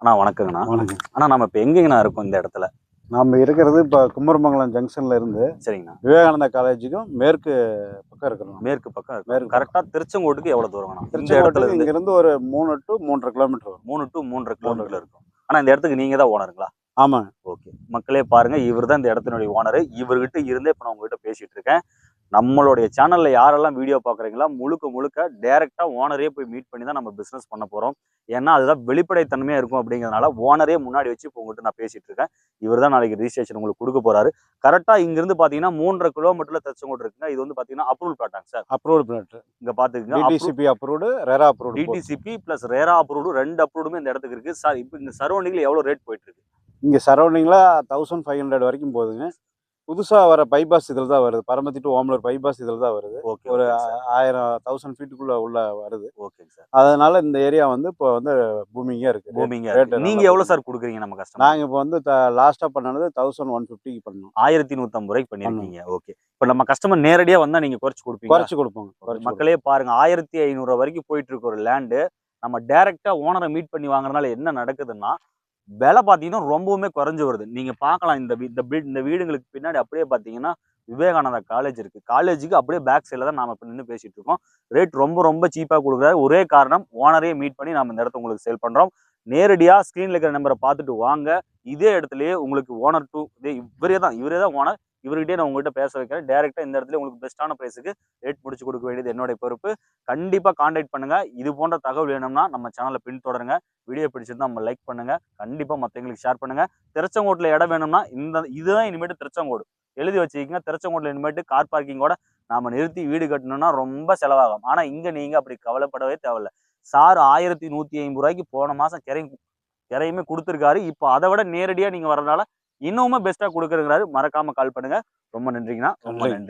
அண்ணா வணக்கங்கண்ணா. வணக்கம். அண்ணா நம்ம இப்போ எங்கேங்கண்ணா இருக்கோம் இந்த இடத்துல? நம்ம இருக்கிறது இப்போ குமரமங்கலம் ஜங்ஷன்ல இருந்து சரிங்கண்ணா. விவேகானந்தா காலேஜுக்கும் மேற்கு பக்கம் இருக்கிறோம் மேற்கு பக்கம் மேற்கு கரெக்டாக திருச்செங்கோட்டுக்கு எவ்வளோ தூரங்கண்ணா? இந்த இடத்துல திருச்செங்கோட்டுக்கு இருந்து. இங்க இருந்து ஒரு மூணு டு மூன்றரை கிலோமீட்டர் வரும். மூணு டு மூன்றரை கிலோமீட்டர்ல இருக்கும். ஆனா இந்த இடத்துக்கு நீங்க தான் ஓனருங்களா ஆமாங்க. ஓகே மக்களே பாருங்க இவர் தான் இந்த இடத்தினுடைய ஓனர் இவர்கிட்ட இருந்தே இப்போ நான் உங்ககிட்ட பேசிட்டு இருக்கேன். நம்மளுடைய சேனல்ல யாரெல்லாம் வீடியோ பாக்குறீங்களா முழுக்க முழுக்க டைரக்டா ஓனரே போய் மீட் பண்ணி தான் நம்ம பிசினஸ் பண்ண போறோம். ஏன்னா அதுதான் வெளிப்படைத்தன்மையா இருக்கும் அப்படிங்கிறதுனால ஓனரே முன்னாடி வச்சு இப்போ உங்ககிட்ட நான் பேசிட்டு இருக்கேன். இவர் தான் நாளைக்கு ரிஜிஸ்ட்ரேஷன் உங்களுக்கு கொடுக்க போறாரு. கரெக்டா இங்க இருந்து பாத்தீங்கன்னா மூன்றரை கிலோமீட்டர்ல தச்சங்கோட்டு இருக்குங்க. இது வந்து பாத்தீங்கன்னா அப்ரூவல் பிளாட்டாங்க சார் அப்ரூவ்டு பிளாட் இங்க பாத்துக்கங்க. DTCP approved RERA approved DTCP plus RERA approved ரெண்டு அப்ரூவ்டுமே இந்த இடத்துக்கு இருக்கு. சார் இப்போ இந்த சரௌண்டிங்ல எவ்வளவு ரேட் போயிட்டு இருக்கு? இங்க சரௌண்டிங்ல தௌசண்ட் ஃபைவ் ஹண்ட்ரட் வரைக்கும் போகுதுங்க. புதுசா வர பைபாஸ் இதில் தான் வருது. பரமத்தி டு ஓமலூர் பைபாஸ் இதில் தான் வருது ஓகே ஒரு ஆயிரம் தௌசண்ட் ஃபீட்டுக்குள்ள உள்ள வருது. ஓகேங்க சார் அதனால இந்த ஏரியா வந்து இப்போ வந்து பூமிங்கா இருக்கு. பூமிங்க rate நீங்க நல்லா எவ்வளவு சார் கொடுக்குறீங்க நம்ம கஸ்டமர் நாங்க இப்போ வந்து லாஸ்டா பண்ணது தௌசண்ட் ஒன் ஃபிஃப்டிக்கு பண்ணோம். ஆயிரத்தி நூத்தம்பது ரூபாய்க்கு பண்ணிருக்கீங்க. ஓகே இப்போ நம்ம கஸ்டமர் நேரடியா வந்தா நீங்க குறைச்சு கொடுப்பீங்க குறைச்சு கொடுப்போங்க. மக்களே பாருங்க. ஆயிரத்தி ஐநூறு வரைக்கும் போயிட்டு இருக்க ஒரு லேண்டு நம்ம டைரக்டா ஓனரை மீட் பண்ணி வாங்குறதுனால என்ன நடக்குதுன்னா விலை பார்த்தீங்கன்னா ரொம்பவுமே குறைஞ்சி வருது. நீங்கள் பார்க்கலாம் இந்த இந்த வீ- இந்த வீடுங்களுக்கு பின்னாடி அப்படியே பார்த்தீங்கன்னா விவேகானந்தா காலேஜ் இருக்குது காலேஜுக்கு அப்படியே பேக் சைடில் தான் நாம் இப்போ நின்று பேசிகிட்டு இருக்கோம். ரேட் ரொம்ப ரொம்ப சீப்பாக கொடுக்குறாரு. ஒரே காரணம் ஓனரையே மீட் பண்ணி நம்ம இந்த இடத்த உங்களுக்கு சேல் பண்ணுறோம் நேரடியாக ஸ்க்ரீனில் இருக்கிற நம்பரை பார்த்துட்டு வாங்க. இதே இடத்துலையே உங்களுக்கு ஓனர் டூ இதே இவரே தான் இவரே தான் ஓனர் இவர்கிட்டே நான் உங்ககிட்ட பேச வைக்கிறேன். டேரெக்டாக இந்த இடத்துல உங்களுக்கு பெஸ்ட்டான ப்ரைஸுக்கு ரேட் முடிச்சு கொடுக்க வேண்டியது என்னுடைய பொறுப்பு. கண்டிப்பாக காண்டாக்ட் பண்ணுங்க. இது போன்ற தகவல் வேணும்னா நம்ம சேனலை பின்தொடருங்க வீடியோ பிடிச்சிருந்தா நம்ம லைக் பண்ணுங்கள் கண்டிப்பாக மற்றவங்களுக்கு ஷேர் பண்ணுங்கள் திருச்செங்கோட்டில் இடம் வேணும்னா இந்த இதுதான் இனிமேட்டு திருச்செங்கோடு. எழுதி வச்சுக்கிங்க திருச்செங்கோட்டில் இனிமேட்டு கார் பார்க்கிங்கோட நாம் நிறுத்தி வீடு கட்டணும்னா ரொம்ப செலவாகும். ஆனால் இங்கே நீங்கள் அப்படி கவலைப்படவே தேவையில்ல. சார் ஆயிரத்தி நூற்றி ஐம்பது ரூபாய்க்கு போன மாதம் கிரை கிரையுமே கொடுத்துருக்காரு. இப்போ அதை விட நேரடியாக நீங்கள் வரதுனால இன்னுமே பெஸ்ட்டாக கொடுக்குறங்கிறாரு மறக்காம கால் பண்ணுங்க. ரொம்ப நன்றிங்கண்ணா. ரொம்ப. நன்றி.